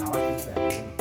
나와 있어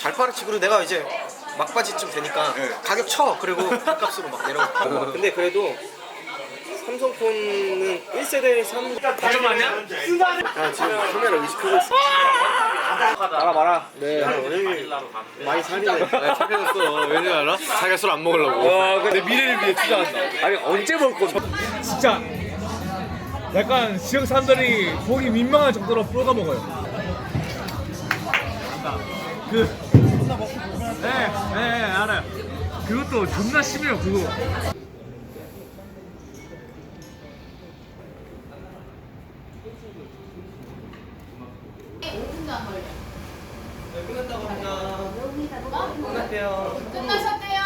잘 팔았지 그리고 내가 이제 막바지쯤 되니까 가격 쳐. 그리고 값으로 막 내려가고. 근데 그래도 삼성폰은 1세대 3 잠깐만요. 아 지금 카메라 의식하고 있어. 나가 마라. 네. 오늘 많이 살이네. 착해졌어. 왠지 알아? 자기가 술 안 먹으려고. 와, 근데 미래를 위해 투자한다. 아니 언제 먹을 건데 진짜 약간 지역 사람들이 보기 민망할 정도로 풀어가 먹어요. 그, 네, 네, 네, 알아요. 그것도 존나 심해요, 그거. 끝났다고 합니다 끝났대요 끝나셨대요.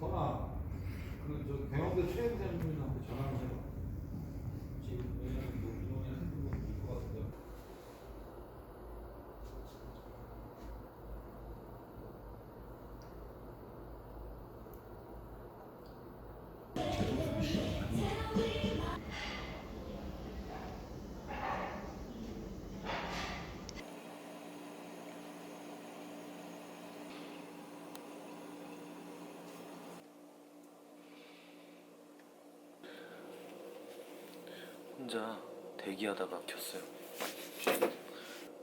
거나 그저 경영대 최영장님한테 전화 좀 해봐. 지금 왜냐면 뭐 민원이 한두 번 있을 것 같은데. 혼자 대기하다가 켰어요.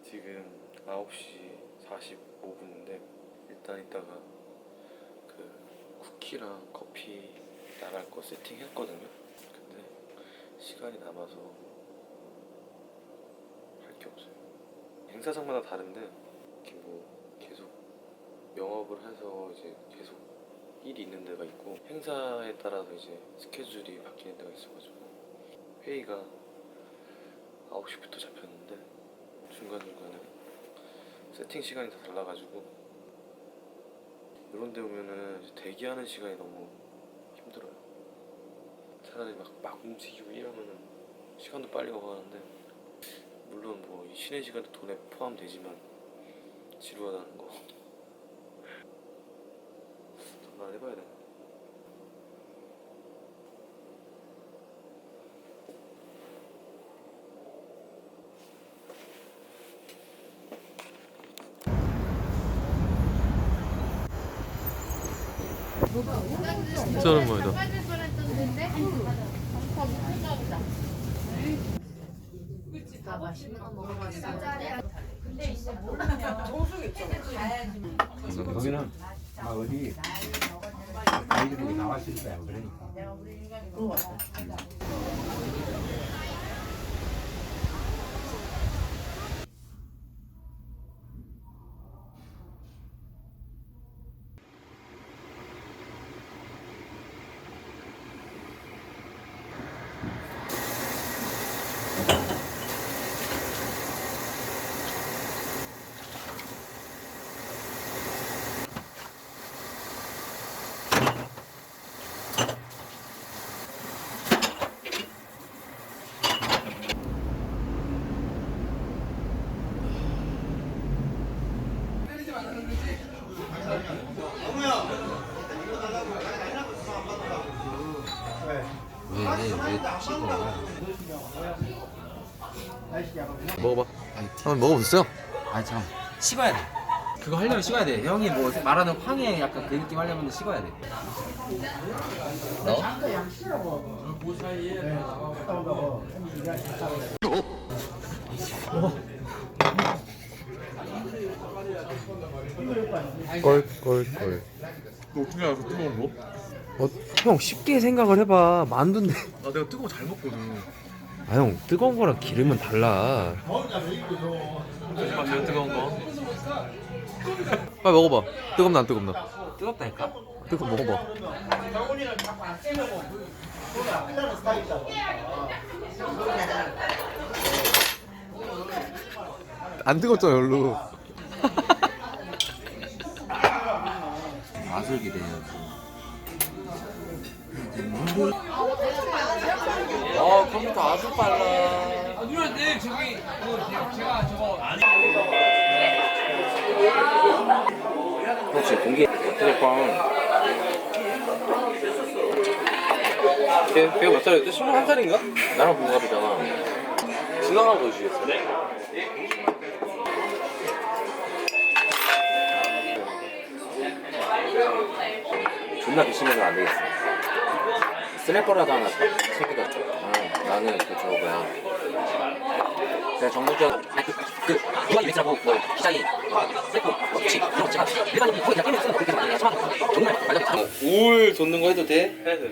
지금 9시 45분인데 일단 이따가 그 쿠키랑 커피 나갈 거 세팅했거든요. 근데 시간이 남아서 할 게 없어요. 행사장마다 다른데 이렇게 뭐 계속 영업을 해서 이제 계속 일이 있는 데가 있고 행사에 따라서 이제 스케줄이 바뀌는 데가 있어가지고 회의가 9시부터 잡혔는데 중간중간에 세팅 시간이 다 달라가지고 이런 데 오면은 대기하는 시간이 너무 힘들어요. 차라리 막, 막 움직이고 이러면은 시간도 빨리 가고 하는데 물론 뭐 이 쉬는 시간도 돈에 포함되지만 지루하다는 거. 전화 해봐야 되나 저는 뭐이다. 거기는 막 어디 아이들이 나왔을 거야 그러니까. 먹어봐. 한번 먹어보셨어요? 아니 식어야 돼. 그거 하려면 식어야 돼. 형이 뭐 말하는 황해 약간 그 느낌 하려면 식어야 돼. 껄껄껄. 너 어떻게 알아서 뜨거운 거? 어, 형 쉽게 생각을 해봐. 만두인데. 나 내가 뜨거운 거 잘 먹거든. 아 형 뜨거운 거랑 기름은 달라. 마세요 뜨거운 거. 빨리 먹어봐. 뜨겁나 안 뜨겁나? 뜨겁다니까? 뜨거 먹어봐. 안 뜨겁잖아 별로. 맛을 기대해야지. 어 컴퓨터 아주 빨라. 누나 내일 저기 제가 저거 혹시 공기 걔, 걔가 몇 살이었지? 21살인가? 나랑 동갑이잖아 지나가 보시겠어? 존나 괘씸해서 안 되겠어 스냅퍼라도 하나 챙겨다 줘 아, 나는 그 저거 뭐야. 그냥 정부적 아니 그, 그 누가 유행이라고 뭐 시장이 세고 그렇지 이런 거 제가 일반인이 거의 그냥 게임을 쓰는 거 그렇게 많이 하지만 정말 말하자면 다른 우울 돋는 거 해도 돼? 해도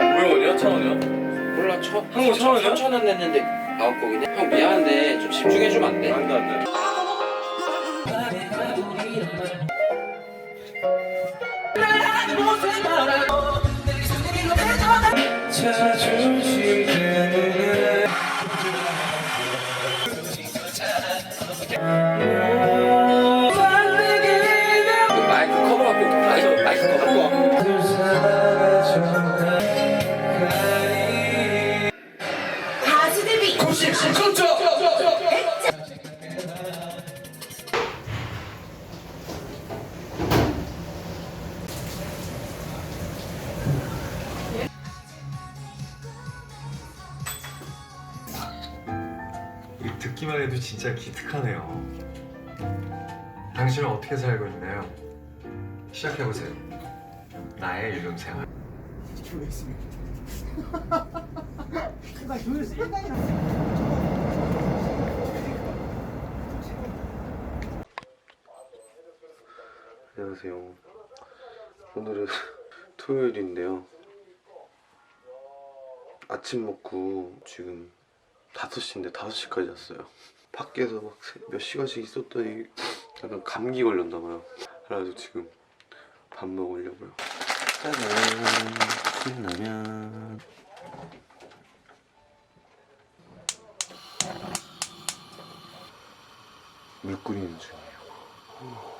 왜 원이야? 천 원이야? 몰라 천 한국 천 원이야? 천원 냈는데 아홉 곡이네 형 미안한데 좀 집중해주면 안 돼? 안돼 안돼 마 듣기만 해도 진짜 기특하네요. 당신은 어떻게 살고 있나요? 시작해보세요. 나의 유령 생활. 안녕하세요. 오늘은 토요일인데요. 아침 먹고 지금 5시인데 5시까지 잤어요. 밖에서 막 몇 시간씩 있었더니 약간 감기 걸렸나 봐요. 그래가지고 지금 밥 먹으려고요. 짜잔, 신라면. 물 끓이는 중이에요.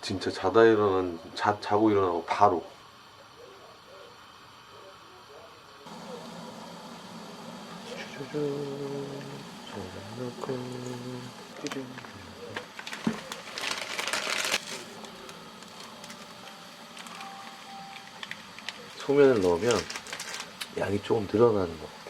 진짜 자다 일어난 자, 자고 일어나고 바로 소면을 넣으면 양이 조금 늘어나는 것